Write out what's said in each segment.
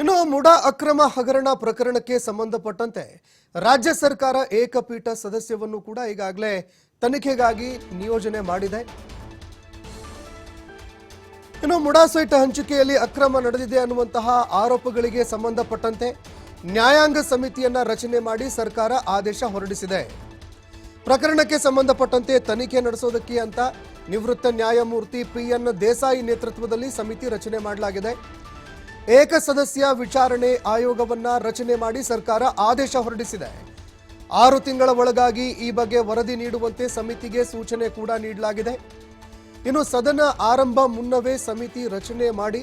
ಇನ್ನು ಮುಡಾ ಅಕ್ರಮ ಹಗರಣ ಪ್ರಕರಣಕ್ಕೆ ಸಂಬಂಧಪಟ್ಟಂತೆ ರಾಜ್ಯ ಸರ್ಕಾರ ಏಕಪೀಠ ಸದಸ್ಯವನ್ನು ಕೂಡ ಈಗಾಗಲೇ ತನಿಖೆಗಾಗಿ ನಿಯೋಜನೆ ಮಾಡಿದೆ. ಇನ್ನು ಮುಡಾ ಸೈಟ್ ಹಂಚಿಕೆಯಲ್ಲಿ ಅಕ್ರಮ ನಡೆದಿದೆ ಅನ್ನುವಂತಹ ಆರೋಪಗಳಿಗೆ ಸಂಬಂಧಪಟ್ಟಂತೆ ನ್ಯಾಯಾಂಗ ಸಮಿತಿಯನ್ನ ರಚನೆ ಮಾಡಿ ಸರ್ಕಾರ ಆದೇಶ ಹೊರಡಿಸಿದೆ. ಪ್ರಕರಣಕ್ಕೆ ಸಂಬಂಧಪಟ್ಟಂತೆ ತನಿಖೆ ನಡೆಸೋದಕ್ಕೆ ಅಂತ ನಿವೃತ್ತ ನ್ಯಾಯಮೂರ್ತಿ ಪಿ ಎನ್ ದೇಸಾಯಿ ನೇತೃತ್ವದಲ್ಲಿ ಸಮಿತಿ ರಚನೆ ಮಾಡಲಾಗಿದೆ. ಏಕಸದಸ್ಯ ವಿಚಾರಣೆ ಆಯೋಗವನ್ನ ರಚನೆ ಮಾಡಿ ಸರ್ಕಾರ ಆದೇಶ ಹೊರಡಿಸಿದೆ. ಆರು ತಿಂಗಳ ಒಳಗಾಗಿ ಈ ಬಗ್ಗೆ ವರದಿ ನೀಡುವಂತೆ ಸಮಿತಿಗೆ ಸೂಚನೆ ಕೂಡ ನೀಡಲಾಗಿದೆ. ಇನ್ನು ಸದನ ಆರಂಭ ಮುನ್ನವೇ ಸಮಿತಿ ರಚನೆ ಮಾಡಿ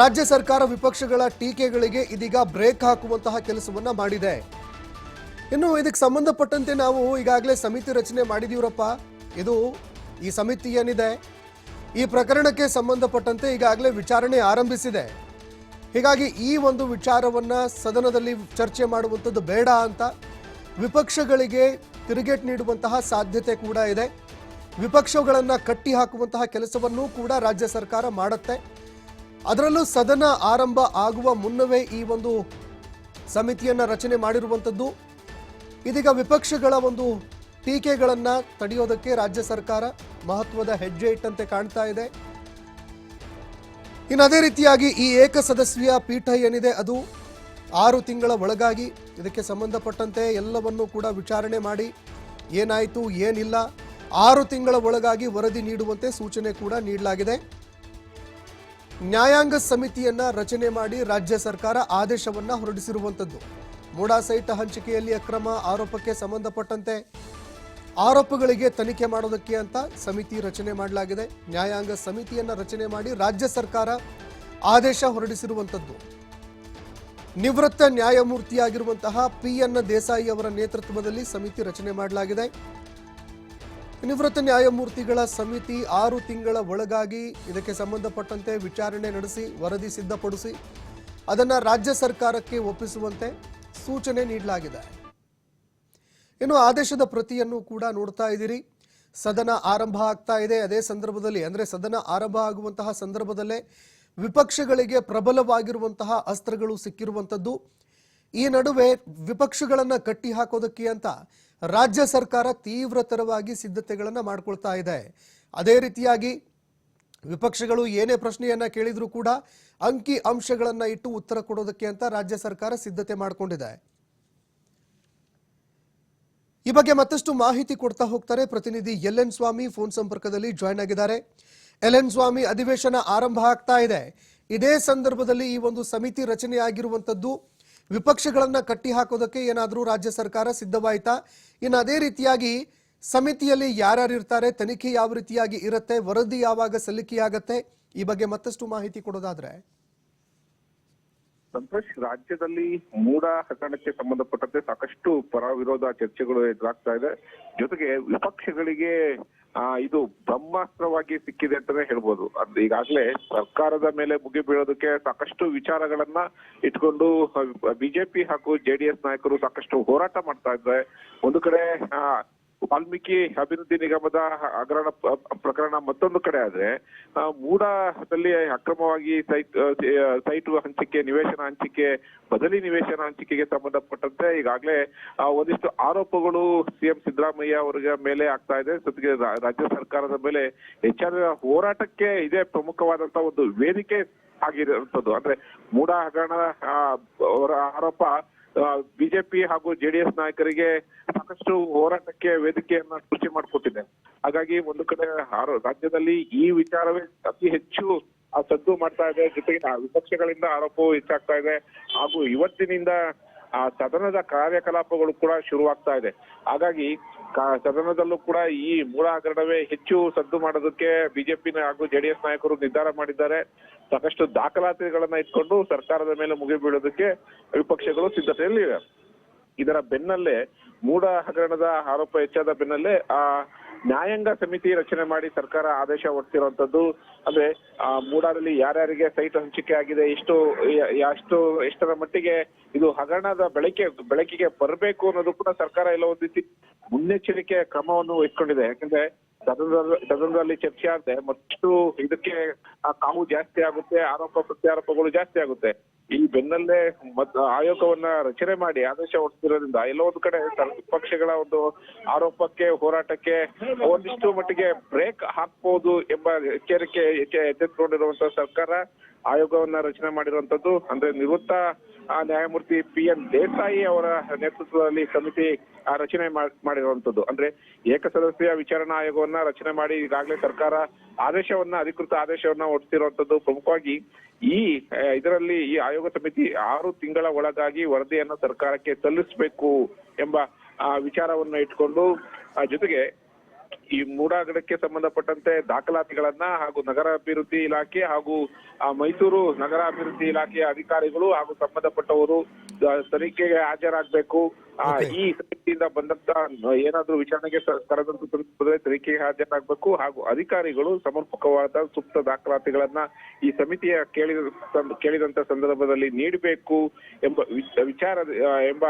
ರಾಜ್ಯ ಸರ್ಕಾರ ವಿಪಕ್ಷಗಳ ಟೀಕೆಗಳಿಗೆ ಇದೀಗ ಬ್ರೇಕ್ ಹಾಕುವಂತಹ ಕೆಲಸವನ್ನ ಮಾಡಿದೆ. ಇನ್ನು ಇದಕ್ಕೆ ಸಂಬಂಧಪಟ್ಟಂತೆ ನಾವು ಈಗಾಗಲೇ ಸಮಿತಿ ರಚನೆ ಮಾಡಿದೀವ್ರಪ್ಪ. ಇದು ಈ ಸಮಿತಿ ಏನಿದೆ? ಈ ಪ್ರಕರಣಕ್ಕೆ ಸಂಬಂಧಪಟ್ಟಂತೆ ಈಗಾಗಲೇ ವಿಚಾರಣೆ ಆರಂಭಿಸಿದೆ. ಹೀಗಾಗಿ ಈ ಒಂದು ವಿಚಾರವನ್ನ ಸದನದಲ್ಲಿ ಚರ್ಚೆ ಮಾಡುವಂಥದ್ದು ಬೇಡ ಅಂತ ವಿಪಕ್ಷಗಳಿಗೆ ತಿರುಗೇಟ್ ನೀಡುವಂತಹ ಸಾಧ್ಯತೆ ಕೂಡ ಇದೆ. ವಿಪಕ್ಷಗಳನ್ನು ಕಟ್ಟಿ ಹಾಕುವಂತಹ ಕೆಲಸವನ್ನೂ ಕೂಡ ರಾಜ್ಯ ಸರ್ಕಾರ ಮಾಡುತ್ತೆ. ಅದರಲ್ಲೂ ಸದನ ಆರಂಭ ಆಗುವ ಮುನ್ನವೇ ಈ ಒಂದು ಸಮಿತಿಯನ್ನು ರಚನೆ ಮಾಡಿರುವಂಥದ್ದು. ಇದೀಗ ವಿಪಕ್ಷಗಳ ಒಂದು ಟೀಕೆಗಳನ್ನು ತಡೆಯೋದಕ್ಕೆ ರಾಜ್ಯ ಸರ್ಕಾರ ಮಹತ್ವದ ಹೆಜ್ಜೆ ಇಟ್ಟಂತೆ ಕಾಣ್ತಾ ಇದೆ. ಇನ್ನು ಅದೇ ರೀತಿಯಾಗಿ ಈ ಏಕಸದಸ್ಯ ಪೀಠ ಏನಿದೆ, ಅದು ಆರು ತಿಂಗಳ ಒಳಗಾಗಿ ಇದಕ್ಕೆ ಸಂಬಂಧಪಟ್ಟಂತೆ ಎಲ್ಲವನ್ನೂ ಕೂಡ ವಿಚಾರಣೆ ಮಾಡಿ ಏನಾಯಿತು, ಏನಿಲ್ಲ, ಆರು ತಿಂಗಳ ಒಳಗಾಗಿ ವರದಿ ನೀಡುವಂತೆ ಸೂಚನೆ ಕೂಡ ನೀಡಲಾಗಿದೆ. ನ್ಯಾಯಾಂಗ ಸಮಿತಿಯನ್ನ ರಚನೆ ಮಾಡಿ ರಾಜ್ಯ ಸರ್ಕಾರ ಆದೇಶವನ್ನ ಹೊರಡಿಸಿರುವಂಥದ್ದು ಮೂಡಾ ಸೈಟ್ ಹಂಚಿಕೆಯಲ್ಲಿ ಅಕ್ರಮ ಆರೋಪಕ್ಕೆ ಸಂಬಂಧಪಟ್ಟಂತೆ ಆರೋಪಗಳಿಗೆ ತನಿಖೆ ಮಾಡೋದಕ್ಕೆ ಅಂತ ಸಮಿತಿ ರಚನೆ ಮಾಡಲಾಗಿದೆ. ನ್ಯಾಯಾಂಗ ಸಮಿತಿಯನ್ನ ರಚನೆ ಮಾಡಿ ರಾಜ್ಯ ಸರ್ಕಾರ ಆದೇಶ ಹೊರಡಿಸಿರುವಂಥದ್ದು ನಿವೃತ್ತ ನ್ಯಾಯಮೂರ್ತಿಯಾಗಿರುವಂತಹ ಪಿ ಎನ್ ದೇಸಾಯಿ ಅವರ ನೇತೃತ್ವದಲ್ಲಿ ಸಮಿತಿ ರಚನೆ ಮಾಡಲಾಗಿದೆ. ನಿವೃತ್ತ ನ್ಯಾಯಮೂರ್ತಿಗಳ ಸಮಿತಿ ಆರು ತಿಂಗಳ ಒಳಗಾಗಿ ಇದಕ್ಕೆ ಸಂಬಂಧಪಟ್ಟಂತೆ ವಿಚಾರಣೆ ನಡೆಸಿ, ವರದಿ ಸಿದ್ಧಪಡಿಸಿ, ಅದನ್ನು ರಾಜ್ಯ ಸರ್ಕಾರಕ್ಕೆ ಒಪ್ಪಿಸುವಂತೆ ಸೂಚನೆ ನೀಡಲಾಗಿದೆ. ಇನ್ನು ಆದೇಶದ ಪ್ರತಿಯನ್ನು ಕೂಡ ನೋಡ್ತಾ ಇದ್ದೀರಿ. ಸದನ ಆರಂಭ ಆಗ್ತಾ ಇದೆ. ಅದೇ ಸಂದರ್ಭದಲ್ಲಿ, ಅಂದರೆ ಸದನ ಆರಂಭ ಆಗುವಂತಹ ಸಂದರ್ಭದಲ್ಲೇ ವಿಪಕ್ಷಗಳಿಗೆ ಪ್ರಬಲವಾಗಿರುವಂತಹ ಅಸ್ತ್ರಗಳು ಸಿಕ್ಕಿರುವಂಥದ್ದು. ಈ ನಡುವೆ ವಿಪಕ್ಷಗಳನ್ನ ಕಟ್ಟಿ ಹಾಕೋದಕ್ಕೆ ಅಂತ ರಾಜ್ಯ ಸರ್ಕಾರ ತೀವ್ರತರವಾಗಿ ಸಿದ್ಧತೆಗಳನ್ನು ಮಾಡಿಕೊಳ್ತಾ ಇದೆ. ಅದೇ ರೀತಿಯಾಗಿ ವಿಪಕ್ಷಗಳು ಏನೇ ಪ್ರಶ್ನೆಯನ್ನ ಕೇಳಿದ್ರು ಕೂಡ ಅಂಕಿ ಅಂಶಗಳನ್ನ ಇಟ್ಟು ಉತ್ತರ ಕೊಡೋದಕ್ಕೆ ಅಂತ ರಾಜ್ಯ ಸರ್ಕಾರ ಸಿದ್ಧತೆ ಮಾಡಿಕೊಂಡಿದೆ. ಈ ಬಗ್ಗೆ ಮತ್ತಷ್ಟು ಮಾಹಿತಿ ಕೊಡ್ತಾ ಹೋಗ್ತಾರೆ ಪ್ರತಿನಿಧಿ ಎಲ್ ಎನ್ ಸ್ವಾಮಿ ಫೋನ್ ಸಂಪರ್ಕದಲ್ಲಿ ಜಾಯ್ನ್ ಆಗಿದ್ದಾರೆ. ಎಲ್ ಎನ್ ಸ್ವಾಮಿ ಅಧಿವೇಶನ ಆರಂಭ ಆಗ್ತಾ ಇದೆ. ಇದೇ ಸಂದರ್ಭದಲ್ಲಿ ಈ ಒಂದು ಸಮಿತಿ ರಚನೆಯಾಗಿರುವಂತದ್ದು ವಿಪಕ್ಷಗಳನ್ನ ಕಟ್ಟಿ ಹಾಕೋದಕ್ಕೆ ಏನಾದರೂ ರಾಜ್ಯ ಸರ್ಕಾರ ಸಿದ್ಧವಾಯ್ತಾ? ಇನ್ನು ಅದೇ ರೀತಿಯಾಗಿ ಸಮಿತಿಯಲ್ಲಿ ಯಾರ್ಯಾರು ಇರ್ತಾರೆ, ತನಿಖೆ ಯಾವ ರೀತಿಯಾಗಿ ಇರುತ್ತೆ, ವರದಿ ಯಾವಾಗ ಸಲ್ಲಿಕೆಯಾಗತ್ತೆ? ಈ ಬಗ್ಗೆ ಮತ್ತಷ್ಟು ಮಾಹಿತಿ ಕೊಡೋದಾದ್ರೆ ಸಂತೋಷ್, ರಾಜ್ಯದಲ್ಲಿ ಮೂಡ ಹಗರಣಕ್ಕೆ ಸಂಬಂಧಪಟ್ಟಂತೆ ಸಾಕಷ್ಟು ಪರ ವಿರೋಧ ಚರ್ಚೆಗಳು ಎದುರಾಗ್ತಾ ಇದೆ. ಜೊತೆಗೆ ವಿಪಕ್ಷಗಳಿಗೆ ಇದು ಬ್ರಹ್ಮಾಸ್ತ್ರವಾಗಿ ಸಿಕ್ಕಿದೆ ಅಂತಾನೆ ಹೇಳ್ಬೋದು. ಅದು ಈಗಾಗಲೇ ಸರ್ಕಾರದ ಮೇಲೆ ಮುಗಿ ಬೀಳೋದಕ್ಕೆ ಸಾಕಷ್ಟು ವಿಚಾರಗಳನ್ನ ಇಟ್ಕೊಂಡು ಬಿಜೆಪಿ ಹಾಗೂ ಜೆಡಿಎಸ್ ನಾಯಕರು ಸಾಕಷ್ಟು ಹೋರಾಟ ಮಾಡ್ತಾ ಇದ್ದಾರೆ. ಒಂದು ಕಡೆ ವಾಲ್ಮೀಕಿ ಅಭಿವೃದ್ಧಿ ನಿಗಮದ ಹಗರಣ ಪ್ರಕರಣ ಮತ್ತೊಂದು ಕಡೆ ಆದ್ರೆ ಮೂಡದಲ್ಲಿ ಅಕ್ರಮವಾಗಿ ಸೈಟ್ ಸೈಟ್ ಹಂಚಿಕೆ, ನಿವೇಶನ ಹಂಚಿಕೆ, ಬದಲಿ ನಿವೇಶನ ಹಂಚಿಕೆಗೆ ಸಂಬಂಧಪಟ್ಟಂತೆ ಈಗಾಗಲೇ ಒಂದಿಷ್ಟು ಆರೋಪಗಳು ಸಿಎಂ ಸಿದ್ದರಾಮಯ್ಯ ಅವರ ಮೇಲೆ ಆಗ್ತಾ ಇದೆ. ಜೊತೆಗೆ ರಾಜ್ಯ ಸರ್ಕಾರದ ಮೇಲೆ ಹೆಚ್ಚಾದ ಹೋರಾಟಕ್ಕೆ ಇದೇ ಪ್ರಮುಖವಾದಂತ ಒಂದು ವೇದಿಕೆ ಆಗಿರುವಂತದ್ದು ಅಂದ್ರೆ ಮೂಡ ಹಗರಣ ಅವರ ಆರೋಪ ಬಿಜೆಪಿ ಹಾಗೂ ಜೆಡಿಎಸ್ ನಾಯಕರಿಗೆ ಸಾಕಷ್ಟು ಹೋರಾಟಕ್ಕೆ, ವೇದಿಕೆಯನ್ನ ಸೃಷ್ಟಿ ಮಾಡಿಕೊಟ್ಟಿದೆ. ಹಾಗಾಗಿ ಒಂದು ಕಡೆ ರಾಜ್ಯದಲ್ಲಿ ಈ ವಿಚಾರವೇ ಅತಿ ಹೆಚ್ಚು ಸದ್ದು ಮಾಡ್ತಾ ಇದೆ. ಜೊತೆಗೆ ವಿಪಕ್ಷಗಳಿಂದ ಆರೋಪವು ಹೆಚ್ಚಾಗ್ತಾ ಇದೆ. ಹಾಗೂ ಇವತ್ತಿನಿಂದ ಆ ಸದನದ ಕಾರ್ಯಕಲಾಪಗಳು ಕೂಡ ಶುರುವಾಗ್ತಾ ಇದೆ. ಹಾಗಾಗಿ ಸದನದಲ್ಲೂ ಕೂಡ ಈ ಮೂಲ ಹಗರಣವೇ ಹೆಚ್ಚು ಸದ್ದು ಮಾಡೋದಕ್ಕೆ ಬಿಜೆಪಿ ಹಾಗೂ ಜೆಡಿಎಸ್ ನಾಯಕರು ನಿರ್ಧಾರ ಮಾಡಿದ್ದಾರೆ. ಸಾಕಷ್ಟು ದಾಖಲಾತಿಗಳನ್ನ ಇಟ್ಕೊಂಡು ಸರ್ಕಾರದ ಮೇಲೆ ಮುಗಿ ಬೀಳೋದಕ್ಕೆ ವಿಪಕ್ಷಗಳು ಸಿದ್ಧತೆಯಲ್ಲಿವೆ. ಇದರ ಬೆನ್ನಲ್ಲೇ ಮೂಡ ಹಗರಣದ ಆರೋಪ ಹೆಚ್ಚಾದ ಬೆನ್ನಲ್ಲೇ ಆ ನ್ಯಾಯಾಂಗ ಸಮಿತಿ ರಚನೆ ಮಾಡಿ ಸರ್ಕಾರ ಆದೇಶ ಹೊರಡಿಸಿರುವಂತದ್ದು, ಅಂದ್ರೆ, ಆ ಮೂಡಾದಲ್ಲಿ ಯಾರ್ಯಾರಿಗೆ ಸೈಟ್ ಹಂಚಿಕೆ ಆಗಿದೆ, ಎಷ್ಟು ಎಷ್ಟು ಎಷ್ಟರ ಮಟ್ಟಿಗೆ ಇದು ಹಗರಣದ ಬೆಳಕೆ, ಬೆಳಕಿಗೆ ಬರಬೇಕು ಅನ್ನೋದು ಕೂಡ ಸರ್ಕಾರ ಎಲ್ಲ ಒಂದು ರೀತಿ ಮುನ್ನೆಚ್ಚರಿಕೆ ಕ್ರಮವನ್ನು ಇಟ್ಕೊಂಡಿದೆ. ಯಾಕಂದ್ರೆ, ಸದನದಲ್ಲಿ ಸದನದಲ್ಲಿ ಚರ್ಚೆ ಆದ್ರೆ ಮತ್ತು ಇದಕ್ಕೆ ಕಾವು ಜಾಸ್ತಿ ಆಗುತ್ತೆ, ಆರೋಪ, ಪ್ರತ್ಯಾರೋಪಗಳು ಜಾಸ್ತಿ ಆಗುತ್ತೆ. ಈ ಬೆನ್ನಲ್ಲೇ ಮತ್ ಆಯೋಗವನ್ನ ರಚನೆ ಮಾಡಿ ಆದೇಶ ಹೊರಡಿಸಿರೋದ್ರಿಂದ ಎಲ್ಲೋ ಒಂದು ಕಡೆ ಪಕ್ಷಗಳ ಒಂದು ಆರೋಪಕ್ಕೆ, ಹೋರಾಟಕ್ಕೆ ಒಂದಿಷ್ಟು ಮಟ್ಟಿಗೆ ಬ್ರೇಕ್ ಹಾಕ್ಬಹುದು ಎಂಬ ಎಚ್ಚರಿಕೆ ಎಚ್ಚೆ- ಎಚ್ಚೆತ್ತುಕೊಂಡಿರುವಂತ ಸರ್ಕಾರ ಆಯೋಗವನ್ನ ರಚನೆ ಮಾಡಿರುವಂತದ್ದು. ಅಂದ್ರೆ ನಿವೃತ್ತ ನ್ಯಾಯಮೂರ್ತಿ ಪಿ ಎನ್ ದೇಸಾಯಿ ಅವರ ನೇತೃತ್ವದಲ್ಲಿ ಸಮಿತಿ ರಚನೆ ಮಾಡ್- ಮಾಡಿರುವಂತದ್ದು. ಅಂದ್ರೆ ಏಕಸದಸ್ಯ ವಿಚಾರಣಾ ಆಯೋಗವನ್ನ ರಚನೆ ಮಾಡಿ ಈಗಾಗಲೇ ಸರ್ಕಾರ ಆದೇಶವನ್ನ, ಅಧಿಕೃತ ಆದೇಶವನ್ನ ಹೊರಡಿಸಿರುವಂತದ್ದು. ಪ್ರಮುಖವಾಗಿ ಈ ಇದರಲ್ಲಿ ಈ ಆಯೋಗ ಸಮಿತಿ ಆರು ತಿಂಗಳ ಒಳಗಾಗಿ ವರದಿಯನ್ನ ಸರ್ಕಾರಕ್ಕೆ ಸಲ್ಲಿಸಬೇಕು ಎಂಬ ವಿಚಾರವನ್ನ ಇಟ್ಕೊಂಡು ಜೊತೆಗೆ ಈ ಮೂಡಾಗಡಕ್ಕೆ ಸಂಬಂಧಪಟ್ಟಂತೆ ದಾಖಲಾತಿಗಳನ್ನ ಹಾಗೂ ನಗರ ಅಭಿವೃದ್ಧಿ ಇಲಾಖೆ ಹಾಗೂ ಆ, ಮೈಸೂರು ನಗರ ಅಭಿವೃದ್ಧಿ ಇಲಾಖೆಯ ಅಧಿಕಾರಿಗಳು ಹಾಗೂ ಸಂಬಂಧಪಟ್ಟವರು ಆ, ತನಿಖೆಗೆ ಹಾಜರಾಗಬೇಕು. ಈ ಸಮಿತಿಯಿಂದ ಬಂದಂತ ಏನಾದ್ರೂ ವಿಚಾರಣೆಗೆ ಕರೆದಂತ ಸಂದರ್ಭದಲ್ಲಿ ತನಿಖೆಗೆ ಹಾಜರಾಗಬೇಕು ಹಾಗೂ ಅಧಿಕಾರಿಗಳು ಸಮರ್ಪಕವಾದ ಸೂಕ್ತ ದಾಖಲಾತಿಗಳನ್ನ ಈ ಸಮಿತಿಯ ಕೇಳಿದ ಕೇಳಿದಂತ ಸಂದರ್ಭದಲ್ಲಿ ನೀಡಬೇಕು ಎಂಬ ವಿಚಾರ ಆ, ಎಂಬ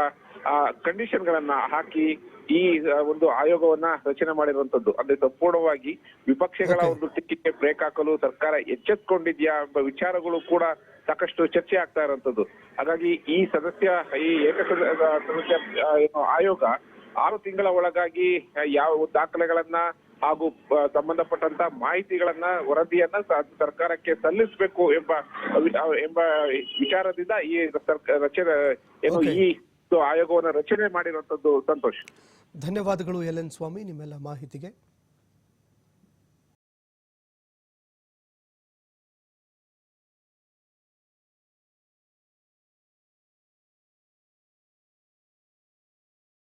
ಕಂಡೀಷನ್ ಗಳನ್ನ ಹಾಕಿ ಈ ಒಂದು ಆಯೋಗವನ್ನ ರಚನೆ ಮಾಡಿರುವಂತದ್ದು. ಅಂದ್ರೆ ಸಂಪೂರ್ಣವಾಗಿ ವಿಪಕ್ಷಗಳ ಒಂದು ಟೀಕೆಗೆ ಬ್ರೇಕ್ ಹಾಕಲು ಸರ್ಕಾರ ಎಚ್ಚೆತ್ಕೊಂಡಿದ್ಯಾ ಎಂಬ ವಿಚಾರಗಳು ಕೂಡ ಸಾಕಷ್ಟು ಚರ್ಚೆ ಆಗ್ತಾ ಇರುವಂತದ್ದು. ಹಾಗಾಗಿ ಈ ಸದಸ್ಯ ಈ ಏಕ ಸದಸ್ಯ ಏನು ಆಯೋಗ ಆರು ತಿಂಗಳ ಒಳಗಾಗಿ ಯಾವ ದಾಖಲೆಗಳನ್ನ ಹಾಗೂ ಸಂಬಂಧಪಟ್ಟಂತ ಮಾಹಿತಿಗಳನ್ನ ವರದಿಯನ್ನ ಸರ್ಕಾರಕ್ಕೆ ಸಲ್ಲಿಸಬೇಕು ಎಂಬ ಎಂಬ ವಿಚಾರದಿಂದ ಈ ರಚನೆ ಏನು. ಈ ಆಯೋಗವನ್ನ ರಚನೆ ಮಾಡಿರುವಂತದ್ದು ಸಂತೋಷ್. ಧನ್ಯವಾದಗಳು ಎಲ್ ಸ್ವಾಮಿ ನಿಮ್ಮೆಲ್ಲ ಮಾಹಿತಿಗೆ.